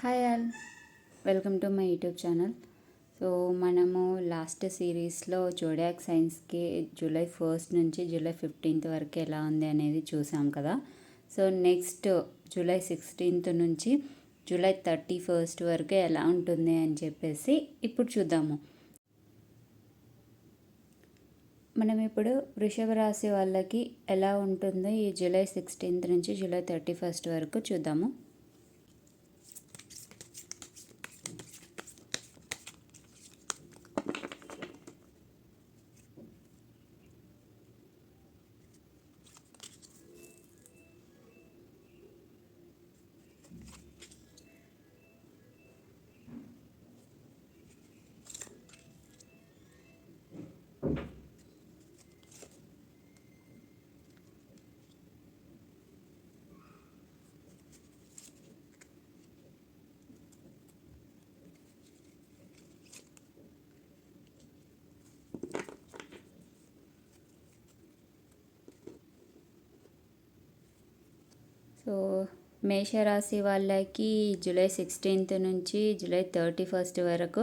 Hi all. Welcome to my YouTube channel. So మనము last సిరీస్లో zodiac సైన్స్కి July first నుంచి జూలై ఫిఫ్టీన్త్ వరకు ఎలా ఉంది అనేది చూసాం కదా. సో నెక్స్ట్ జూలై సిక్స్టీన్త్ నుంచి జూలై థర్టీ ఫస్ట్ వరకు ఎలా ఉంటుంది అని చెప్పేసి ఇప్పుడు చూద్దాము. మనం ఇప్పుడు వృషభ రాశి వాళ్ళకి ఎలా ఉంటుందో ఈ జూలై సిక్స్టీన్త్ నుంచి జూలై థర్టీ ఫస్ట్ వరకు చూద్దాము. సో మేషరాశి వాళ్ళకి జూలై సిక్స్టీన్త్ నుంచి జూలై థర్టీ ఫస్ట్ వరకు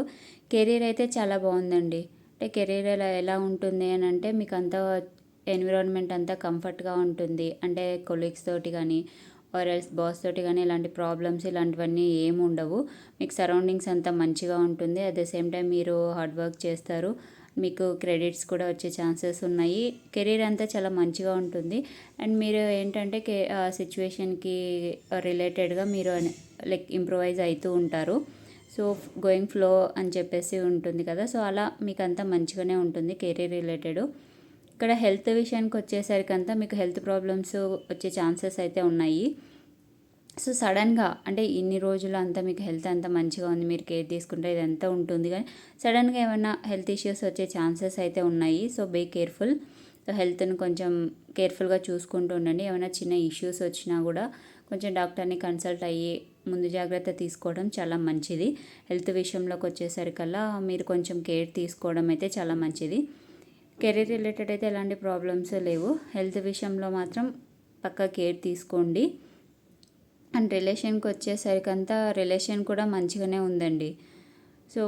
కెరీర్ అయితే చాలా బాగుందండి. అంటే కెరీర్ ఎలా ఎలా ఉంటుంది అని అంటే మీకు అంతా ఎన్విరాన్మెంట్ అంతా కంఫర్ట్గా ఉంటుంది. అంటే కొలీగ్స్ తోటి కానీ ఆర్ఎల్స్ బాస్ తోటి కానీ ఇలాంటి ప్రాబ్లమ్స్ ఇలాంటివన్నీ ఏమి ఉండవు మీకు సరౌండింగ్స్ అంతా మంచిగా ఉంటుంది. అట్ ద సేమ్ టైం మీరు హార్డ్ వర్క్ చేస్తారు. మీకు క్రెడిట్స్ కూడా వచ్చే ఛాన్సెస్ ఉన్నాయి. కెరీర్ అంతా చాలా మంచిగా ఉంటుంది. అండ్ మీరు ఏంటంటే కే సిచ్యువేషన్కి రిలేటెడ్గా మీరు లైక్ ఇంప్రూవైజ్ అవుతూ ఉంటారు. సో గోయింగ్ ఫ్లో అని చెప్పేసి ఉంటుంది కదా. సో అలా మీకు అంతా మంచిగానే ఉంటుంది కెరీర్ రిలేటెడ్. ఇక్కడ హెల్త్ విషయానికి వచ్చేసరికి అంతా మీకు హెల్త్ ప్రాబ్లమ్స్ వచ్చే ఛాన్సెస్ అయితే ఉన్నాయి. సో సడన్గా అంటే ఇన్ని రోజులు అంతా మీకు హెల్త్ అంతా మంచిగా ఉంది మీరు కేర్ తీసుకుంటే ఇదంతా ఉంటుంది కానీ సడన్గా ఏమైనా హెల్త్ ఇష్యూస్ వచ్చే ఛాన్సెస్ అయితే ఉన్నాయి. So be careful. సో హెల్త్ని కొంచెం కేర్ఫుల్గా చూసుకుంటూ ఉండండి. ఏమైనా చిన్న ఇష్యూస్ వచ్చినా కూడా కొంచెం డాక్టర్ని కన్సల్ట్ అయ్యి ముందు జాగ్రత్త తీసుకోవడం చాలా మంచిది. హెల్త్ విషయంలోకి వచ్చేసరికల్లా మీరు కొంచెం కేర్ తీసుకోవడం అయితే చాలా మంచిది. కెరీర్ రిలేటెడ్ అయితే ఎలాంటి ప్రాబ్లమ్స్ లేవు. హెల్త్ విషయంలో మాత్రం పక్కా కేర్ తీసుకోండి. అండ్ రిలేషన్కి వచ్చేసరికి అంతా రిలేషన్ కూడా మంచిగానే ఉందండి. సో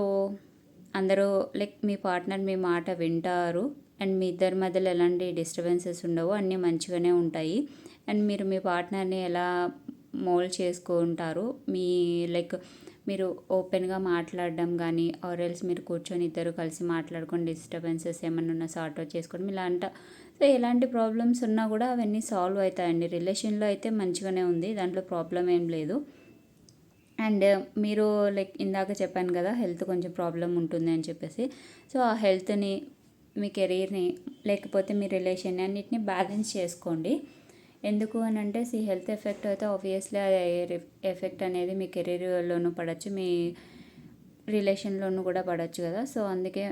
అందరూ లైక్ మీ పార్ట్నర్ మీ మాట వింటారు. అండ్ మీ ఇద్దరి మధ్యలో ఎలాంటి డిస్టర్బెన్సెస్ ఉండవు అన్నీ మంచిగానే ఉంటాయి. అండ్ మీరు మీ పార్ట్నర్ని ఎలా మోల్డ్ చేసుకుంటారు? మీ లైక్ మీరు ఓపెన్గా మాట్లాడడం కానీ ఆర్ ఎల్స్ మీరు కూర్చొని ఇద్దరు కలిసి మాట్లాడుకొని డిస్టర్బెన్సెస్ ఏమైనా ఉన్నా సార్ట్ అవుట్ చేసుకోవడం ఇలా అంట సో ఎలాంటి ప్రాబ్లమ్స్ ఉన్నా కూడా అవన్నీ సాల్వ్ అవుతాయండి. రిలేషన్లో అయితే మంచిగానే ఉంది. దాంట్లో ప్రాబ్లం ఏం లేదు. అండ్ uh, మీరు లైక్ ఇందాక చెప్పాను కదా హెల్త్ కొంచెం ప్రాబ్లం ఉంటుంది అని చెప్పేసి. సో ఆ హెల్త్ని మీ కెరీర్ని లేకపోతే మీ రిలేషన్ని అన్నిటిని బ్యాలెన్స్ చేసుకోండి. ఎందుకు అని అంటే సి హెల్త్ ఎఫెక్ట్ అయితే ఆబ్వియస్లీ ఎఫెక్ట్ అనేది మీ కెరీర్లోనూ పడవచ్చు మీ రిలేషన్లోనూ కూడా పడవచ్చు కదా. సో అందుకే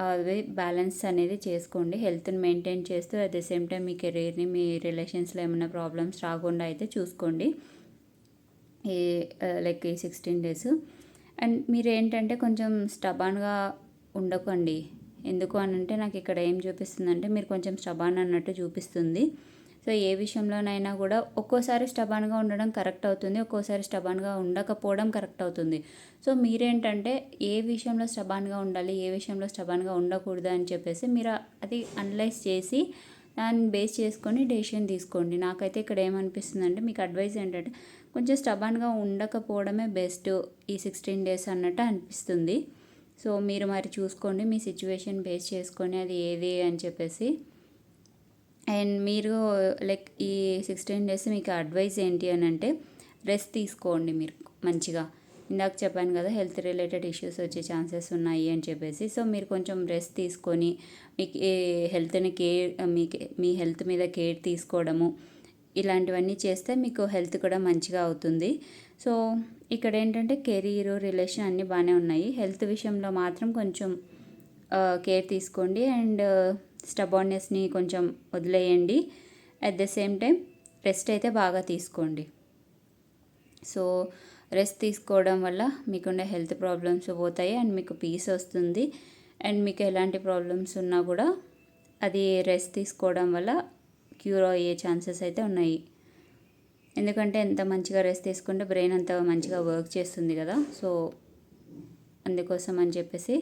అది బ్యాలెన్స్ అనేది చేసుకోండి హెల్త్ని మెయింటైన్ చేస్తూ అట్ ద సేమ్ టైం మీ కెరీర్ని మీ రిలేషన్స్లో ఏమైనా ప్రాబ్లమ్స్ రాకుండా అయితే చూసుకోండి. ఈ లైక్ ఈ సిక్స్టీన్ డేస్ అండ్ మీరు ఏంటంటే కొంచెం స్టబాన్గా ఉండకండి. ఎందుకు అని అంటే నాకు ఇక్కడ ఏం చూపిస్తుందంటే మీరు కొంచెం స్టబాన్ అన్నట్టు చూపిస్తుంది. సో ఏ విషయంలోనైనా కూడా ఒక్కోసారి స్టబాన్గా ఉండడం కరెక్ట్ అవుతుంది ఒక్కోసారి స్టబాన్గా ఉండకపోవడం కరెక్ట్ అవుతుంది. సో మీరేంటంటే ఏ విషయంలో స్టబాన్గా ఉండాలి ఏ విషయంలో స్టబాన్గా ఉండకూడదు అని చెప్పేసి మీరు అది అనలైజ్ చేసి దాన్ని బేస్ చేసుకొని డెసిషన్ తీసుకోండి. నాకైతే ఇక్కడ ఏమనిపిస్తుంది అంటే మీకు అడ్వైస్ ఏంటంటే కొంచెం స్టబాన్గా ఉండకపోవడమే బెస్ట్ ఈ సిక్స్టీన్ డేస్ అన్నట్టు అనిపిస్తుంది. సో మీరు మరి చూసుకోండి మీ సిచ్యువేషన్ బేస్ చేసుకొని అది ఏది అని చెప్పేసి అండ్ మీరు లైక్ ఈ సిక్స్టీన్ డేస్ మీకు అడ్వైజ్ ఏంటి అని అంటే రెస్ట్ తీసుకోండి మీరు మంచిగా. ఇందాక చెప్పాను కదా హెల్త్ రిలేటెడ్ ఇష్యూస్ వచ్చే ఛాన్సెస్ ఉన్నాయి అని చెప్పేసి. సో మీరు కొంచెం రెస్ట్ తీసుకొని మీకు హెల్త్ని కేర్ మీకు మీ హెల్త్ మీద కేర్ తీసుకోవడము ఇలాంటివన్నీ చేస్తే మీకు హెల్త్ కూడా మంచిగా అవుతుంది. సో ఇక్కడ ఏంటంటే కెరీర్ రిలేషన్ అన్నీ బాగానే ఉన్నాయి. హెల్త్ విషయంలో మాత్రం కొంచెం కేర్ తీసుకోండి. అండ్ స్టబాన్నెస్ని కొంచెం వదిలేయండి. At the same time rest అయితే బాగా తీసుకోండి. సో రెస్ట్ తీసుకోవడం వల్ల మీకుండే హెల్త్ ప్రాబ్లమ్స్ పోతాయి అండ్ మీకు పీస్ వస్తుంది. అండ్ మీకు ఎలాంటి ప్రాబ్లమ్స్ ఉన్నా కూడా అది రెస్ట్ తీసుకోవడం వల్ల క్యూర్ అయ్యే ఛాన్సెస్ అయితే ఉన్నాయి. ఎందుకంటే ఎంత మంచిగా రెస్ట్ తీసుకుంటే బ్రెయిన్ అంత మంచిగా వర్క్ చేస్తుంది కదా. సో అందుకోసం అని చెప్పేసి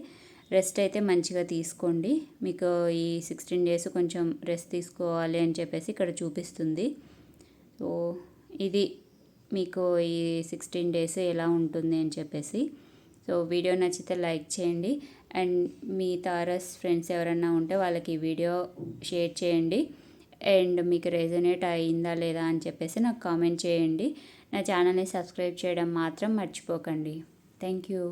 రెస్ట్ అయితే మంచిగా తీసుకోండి. మీకు ఈ సిక్స్టీన్ డేస్ కొంచెం రెస్ట్ తీసుకోవాలి అని చెప్పేసి ఇక్కడ చూపిస్తుంది. సో ఇది మీకు ఈ సిక్స్టీన్ డేస్ ఎలా ఉంటుంది అని చెప్పేసి. సో వీడియో నచ్చితే లైక్ చేయండి. అండ్ మీ తారస్ ఫ్రెండ్స్ ఎవరైనా ఉంటే వాళ్ళకి వీడియో షేర్ చేయండి. అండ్ మీకు రెజనేట్ అయిందా లేదా అని చెప్పేసి నాకు కామెంట్ చేయండి. నా ఛానల్ని సబ్స్క్రైబ్ చేయడం మాత్రం మర్చిపోకండి. Thank you.